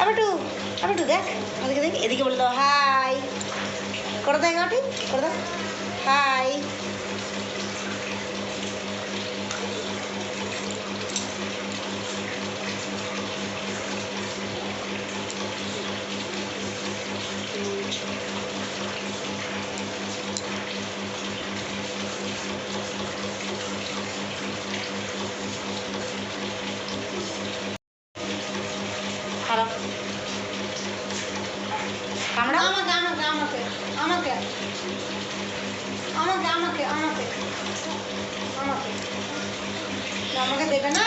আবাটু আবাটু দেখ আমাদেরকে দেখ এদিকে বলল হাই। করে দেখ হাই। কামড়া আমাকে আমাকে আমাকে আমাকে। আমাকে আমাকে আমাকে। আমাকে। আমাকে দেবে না?